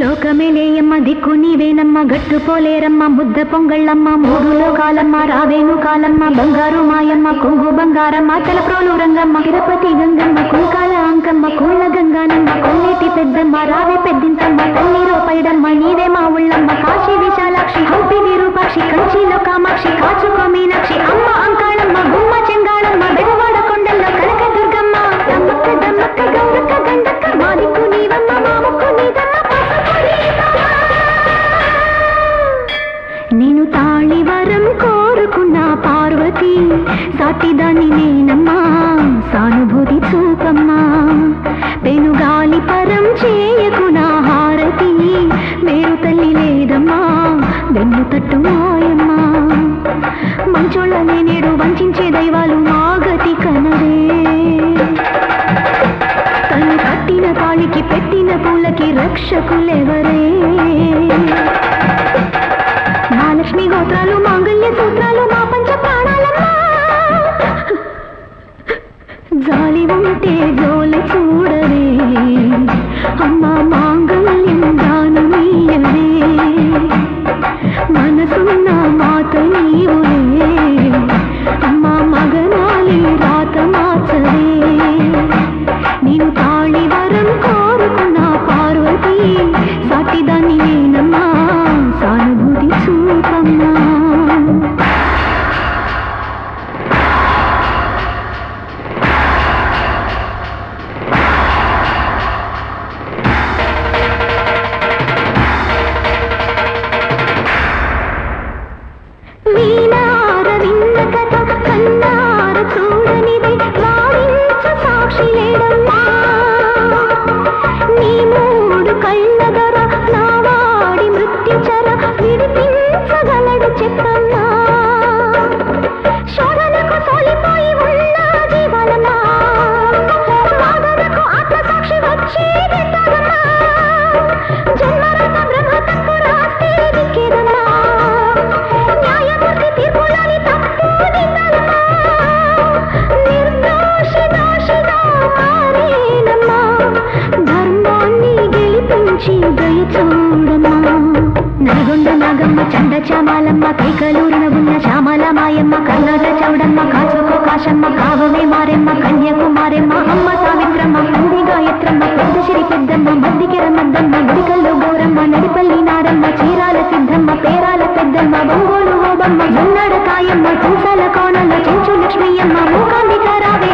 లోకమేలేయమ్మ దిక్కు నీవేనమ్మ గట్టు పోలేరమ్మ ముద్ద పొంగళ్ళమ్మ మూడు లోకాలమ్మ రావేను కాలమ్మ బంగారు మాయమ్మ కొంగు బంగారమ్మ తలప్రోలు రంగమ్మ తిరుపతి గంగమ్మ కుంకాల అంకమ్మ కోళ్ళ గంగానమ్మ కొన్నేటి పెద్దమ్మ రావే పెద్దింతమ్మ తల్లిరో పైడమ్మ నీవే మా ఉళ్ళమ్మ కాశీ విశాలాక్షి హంపి విరూపాక్షి కంచిలో కామాక్షి కాచుకో మీనాక్షి. లాంటిదాన్ని నేనమ్మా సానుభూతి చూపమ్మా. పెనుగాలి పరం చేయకు నా హారతి మేరు తల్లి లేదమ్మా వెన్ను తట్టు మాయమ్మా. మంచోళ్ళనే నేడు వంచే దైవాలు మా గతి కనవే తను కట్టిన తాళికి పెట్టిన పూలకి రక్షకులెవరే? काटे डोल వచ్చి చూడమ్మా నల్గొండ నాగమ్మ చండ చామాలమ్మ కైకలూరున ఉన్న శ్యామల మాయమ్మ కల్లాట చౌడమ్మ కాచుకో కాశమ్మ కావమే మారెమ్మ కన్యకుమారెమ్మ అమ్మ సావిత్రమ్మ నంది గాయత్రమ్మ పెద్ద శ్రీ పెద్దమ్మ మద్దికెర మద్దమ్మ గుడికల్లు గౌరమ్మ నడిపల్లి నారమ్మ చీరాల సిద్ధమ్మ పేరాల పెద్దమ్మ బొంగోలు ఓబమ్మ ఉన్నాడ కాయమ్మ తుంచాల కోణమ్మ చెంచు లక్ష్మయ్యమ్మ మూకాంబికారావే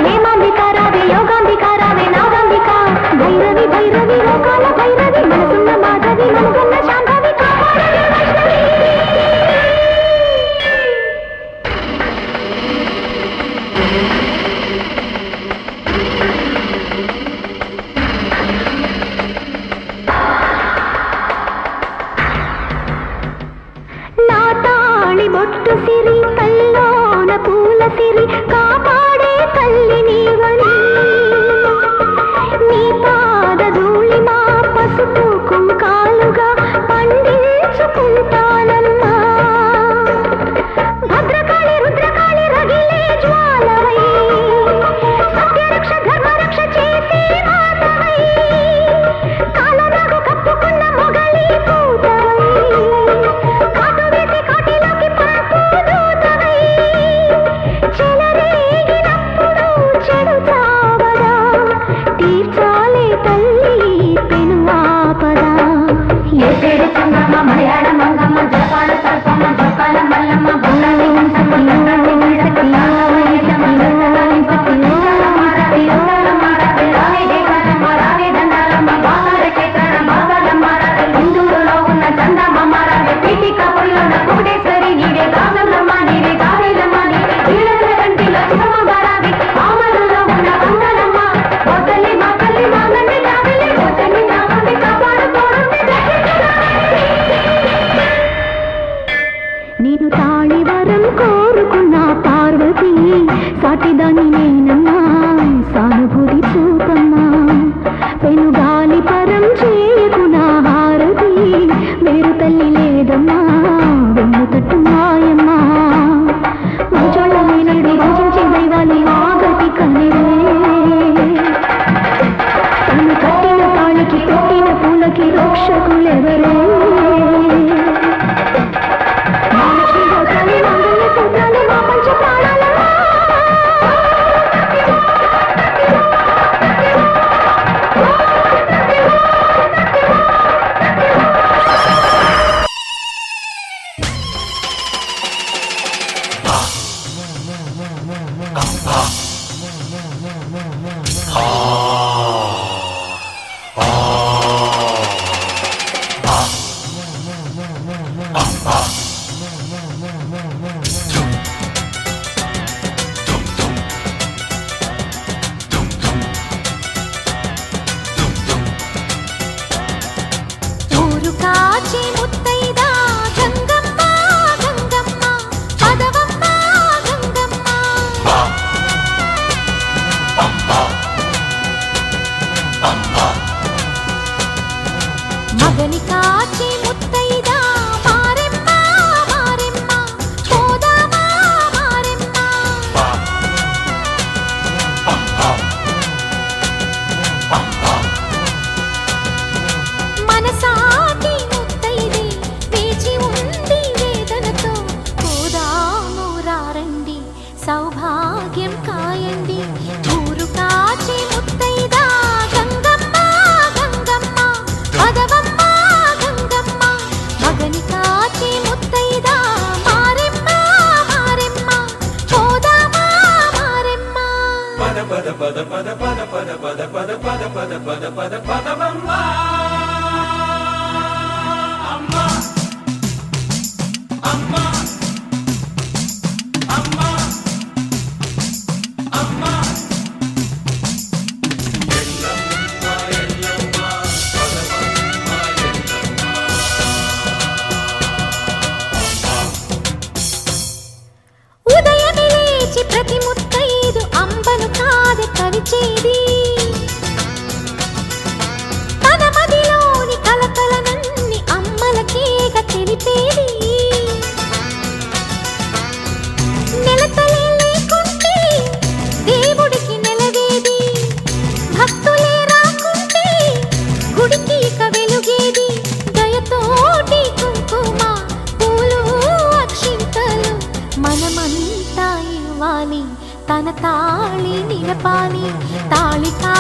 పాని తాళికా.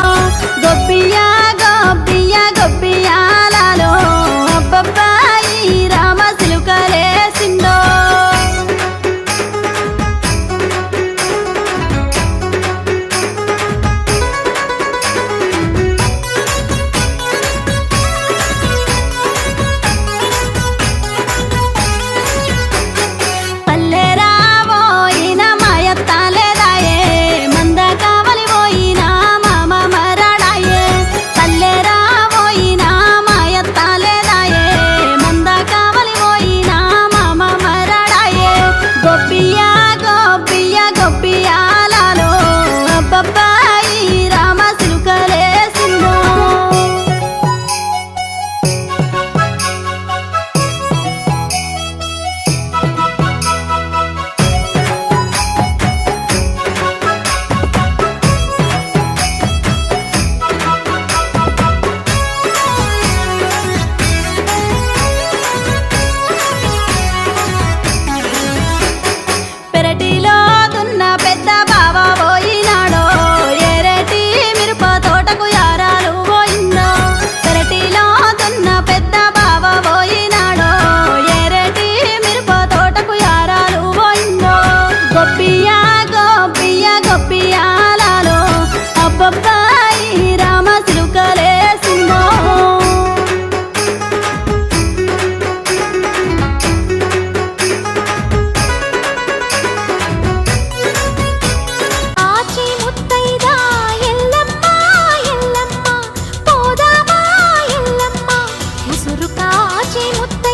గొబ్బియా గొబ్బియా గొబ్బియా காட்சி முத்த